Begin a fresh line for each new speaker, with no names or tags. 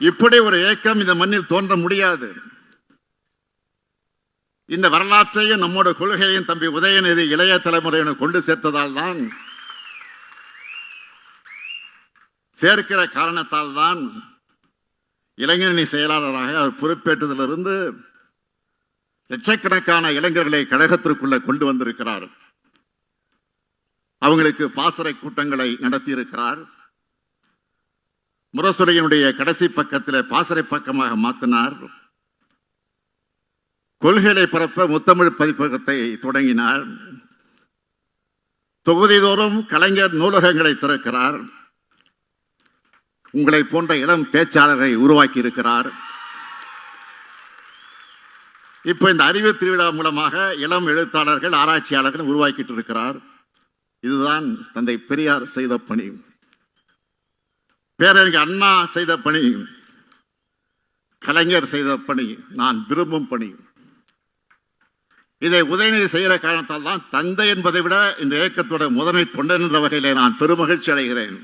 இப்படி ஒரு ஏக்கம் இந்த மண்ணில் தோன்ற முடியாது. இந்த வரலாற்றையும் நம்மோட கொள்கையையும் தம்பி உதயநிதி இளைய தலைமுறையினர் கொண்டு சேர்த்ததால் தான் சேர்க்கிற காரணத்தால் தான் இளைஞரணி செயலாளராக அவர் பொறுப்பேற்றதிலிருந்து லட்சக்கணக்கான இளைஞர்களை கழகத்திற்குள்ள கொண்டு வந்திருக்கிறார். அவங்களுக்கு பாசறை கூட்டங்களை நடத்தியிருக்கிறார். முரசுரையினுடைய கடைசி பக்கத்தில் பாசறை பக்கமாக மாற்றினார் கொள்கைகளை பரப்ப முத்தமிழ் பதிப்பகத்தை தொடங்கினார். தொகுதிதோறும் கலைஞர் நூலகங்களை திறக்கிறார். உங்களை போன்ற இளம் பேச்சாளரை உருவாக்கி இருக்கிறார் இப்போ இந்த அறிவு திருவிழா மூலமாக இளம் எழுத்தாளர்கள் ஆராய்ச்சியாளர்கள் உருவாக்கிட்டு இருக்கிறார். இதுதான் தந்தை பெரியார் செய்த பணி. பேரறிஞர் அண்ணா செய்த பணி கலைஞர் செய்த பணி நான் விரும்பும் பணி. இதை உதயநிதி செய்கிற காரணத்தால் தான் தந்தை என்பதை விட இந்த இயக்கத்தோட முதன்மை தொண்டன் என்ற வகையிலே நான் பெருமகிழ்ச்சி அடைகிறேன்.